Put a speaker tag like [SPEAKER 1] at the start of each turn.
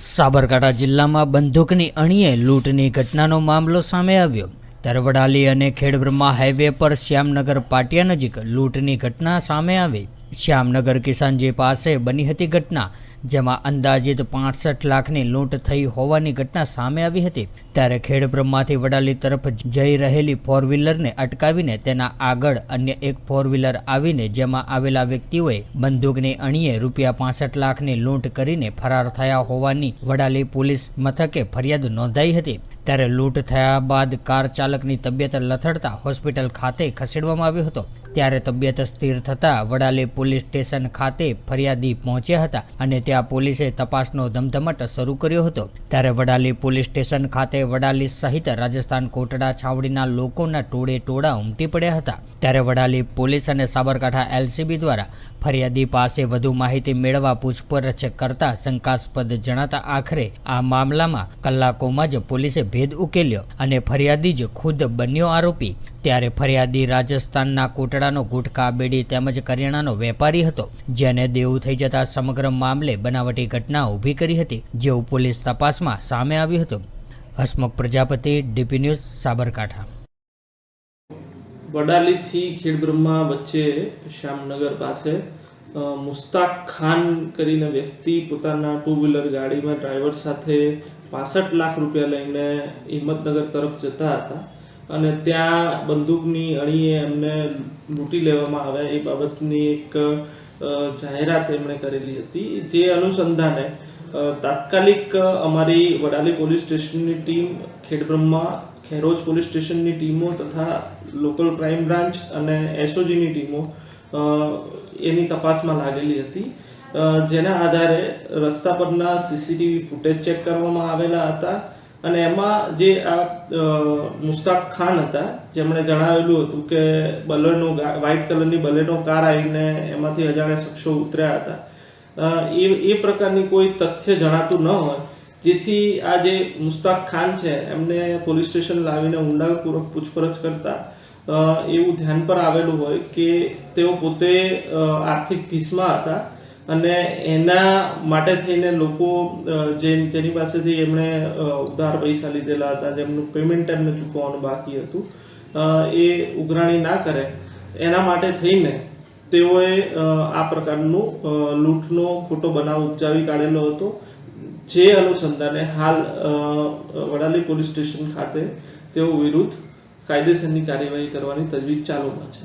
[SPEAKER 1] સાબરકાંઠા જિલ્લામાં બંદૂકની અણીએ લૂંટની ઘટનાનો મામલો સામે આવ્યો. ત્યારે વડાલી અને ખેડબ્રહ્મા હાઈવે પર શ્યામનગર પાટિયા નજીક લૂંટની ઘટના સામે આવી. શ્યામનગર કિસાનજી પાસે બની હતી ઘટના જેમાં અંદાજિત પાસઠ લાખની લૂંટ થઈ હોવાની ઘટના સામે આવી હતી. ત્યારે ખેડબ્રહ્માથી વડાલી તરફ જઈ રહેલી ફોર વ્હીલરને અટકાવીને તેના આગળ અન્ય એક ફોર વ્હીલર આવીને જેમાં આવેલા વ્યક્તિઓએ બંદૂકની અણીએ રૂપિયા પાસઠ લાખની લૂંટ કરીને ફરાર થયા હોવાની વડાલી પોલીસ મથકે ફરિયાદ નોંધાઈ હતી. ત્યારે લૂંટ થયા બાદ કાર ચાલકની તબિયત લથડતા હોસ્પિટલ ખાતે ખસેડવામાં આવ્યો હતો. ત્યારે તબિયત સ્થિર થતાં વડાલી પોલીસ સ્ટેશન ખાતે ફરિયાદી પહોંચ્યા હતા અને ત્યાં પોલીસે તપાસનો ધમધમાટ શરૂ કર્યો હતો. ત્યારે વડાલી પોલીસ સ્ટેશન ખાતે વડાલી સહિત રાજસ્થાન કોટડા છાવડીના લોકોના ટોળે ટોળા ઉમટી પડ્યા હતા. ત્યારે વડાલી પોલીસ અને સાબરકાંઠા એલસીબી દ્વારા ફરિયાદી પાસે વધુ માહિતી મેળવવા પૂછપરછ કરતા શંકાસ્પદ જણાતા આખરે આ મામલામાં કલાકોમાં જ પોલીસે ભેદ ઉકેલ્યો અને ફરિયાદી જ ખુદ બન્યો આરોપી. ત્યારે ફરિયાદી રાજસ્થાનના કોટડાનો ગુટખા, બેડી તેમજ કરિયાણાનો વેપારી હતો, જેને દેવું થઈ જતા સમગ્ર મામલે બનાવટી ઘટના ઊભી કરી હતી, જેવું પોલીસ તપાસમાં સામે આવ્યું હતું. Hasmukh Prajapati, DP news, Sabarkantha.
[SPEAKER 2] વડાલીથી Khedbrahma વચ્ચે શ્યામનગર પાસે મુસ્તાક ખાન કરીને વ્યક્તિ પોતાના ટુ વ્હીલર ગાડીમાં ડ્રાઈવર સાથે પાસઠ લાખ રૂપિયા લઈને હિંમતનગર તરફ જતા હતા અને ત્યાં બંદૂકની અણીએ એમને લૂંટી લેવામાં આવ્યા. એ બાબતની એક જાહેરાત એમણે કરેલી હતી. જે અનુસંધાને તાત્કાલિક અમારી વડાલી પોલીસ સ્ટેશનની ટીમ, ખેડબ્રહ્મા, ખેરોજ પોલીસ સ્ટેશનની ટીમો તથા લોકલ ક્રાઇમ બ્રાન્ચ અને એસઓજીની ટીમો એની તપાસમાં લાગેલી હતી. જેના આધારે રસ્તા પરના સીસીટીવી ફૂટેજ ચેક કરવામાં આવેલા હતા અને એમાં જે આ મુસ્તાક ખાન હતા, જેમણે જણાવેલું હતું કે બલેનો વ્હાઇટ કલરની બલેનો કાર આવીને એમાંથી અજાણ્યા શખ્સો ઉતર્યા હતા. એ એ પ્રકારની કોઈ તથ્ય જણાતું ન હોય, જેથી આ જે મુસ્તાક ખાન છે, એમને પોલીસ સ્ટેશન લાવીને ઊંડાણપૂર્વક પૂછપરછ કરતા એવું ધ્યાન પર આવેલું હોય કે તેઓ પોતે આર્થિક ભીસમાં હતા અને એના માટે થઈને લોકો જે જેની પાસેથી એમણે ઉધાર પૈસા લીધેલા હતા જેમનું પેમેન્ટ એમને ચૂકવવાનું બાકી હતું એ ઉઘરાણી ના કરે. એના માટે થઈને તેઓએ આ પ્રકારનું લૂંટનો ખોટો બનાવ ઉપજાવી કાઢેલો હતો. જે અનુસંધાને હાલ વડાલી પોલીસ સ્ટેશન ખાતે તેઓ વિરુદ્ધ કાયદેસરની કાર્યવાહી કરવાની તજવીજ ચાલુમાં છે.